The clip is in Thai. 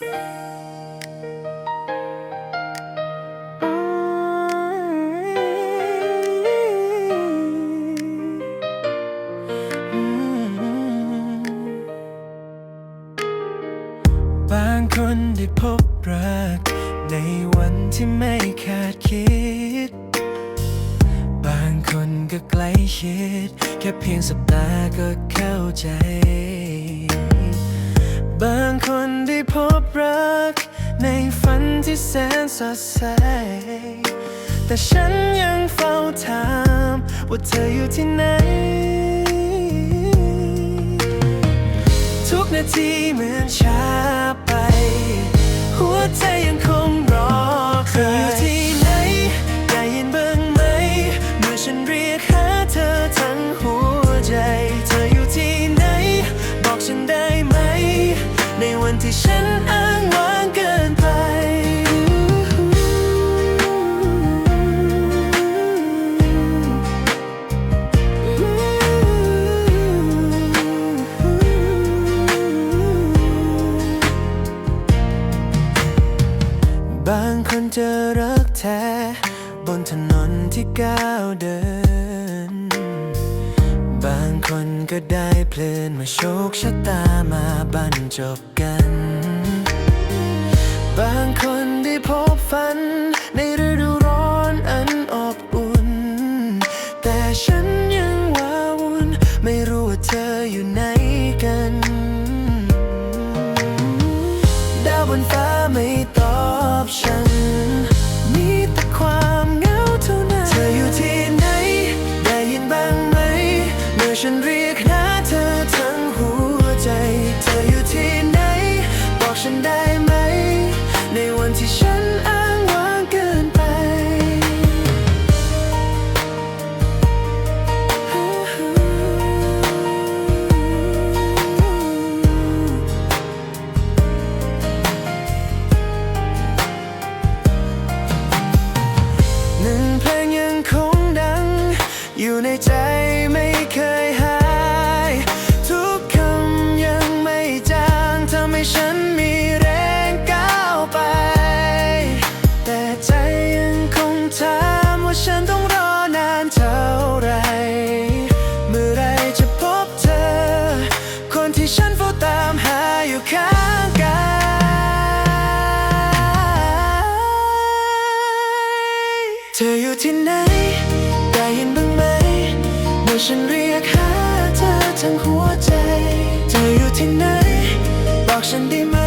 บางคนได้พบรัก ในวันที่ไม่คาดคิด บางคนก็ใกล้ชิด แค่เพียงสัปดาก็เข้าใจ บางคน พบรัก ในฝันที่แสนสดใส แต่ฉันยังเฝ้าถามว่าเธออยู่ที่ไหน ทุกนาทีเหมือนฉัน คนเจอรักแท้ บนถนนที่ก้าวเดิน บางคนก็ได้เพลินมาโชคชะตามาบรรจบกัน บางคนได้พบฝัน ในฤดูร้อนอันอบอุ่น แต่ฉัน ฉันเรียกหาเธอทั้งหัวใจ เธออยู่ที่ไหน บอกฉันได้ไหม ในวันที่ฉันอ้างว้างเกินไป หนึ่งเพลงยังคงดัง อยู่ในใจ ให้ฉันมีแรงก้าวไป แต่ใจยังคงถามว่าฉันต้องรอนานเท่าไร เมื่อไรจะพบเธอ คนที่ฉันเฝ้าตามหาอยู่ข้างกายเธออยู่ที่ไหน ได้ยินบ้างไหมเมื่อฉันเรียกหาเธอทั้งหัวใจ เธออยู่ที่ไหน ฉัน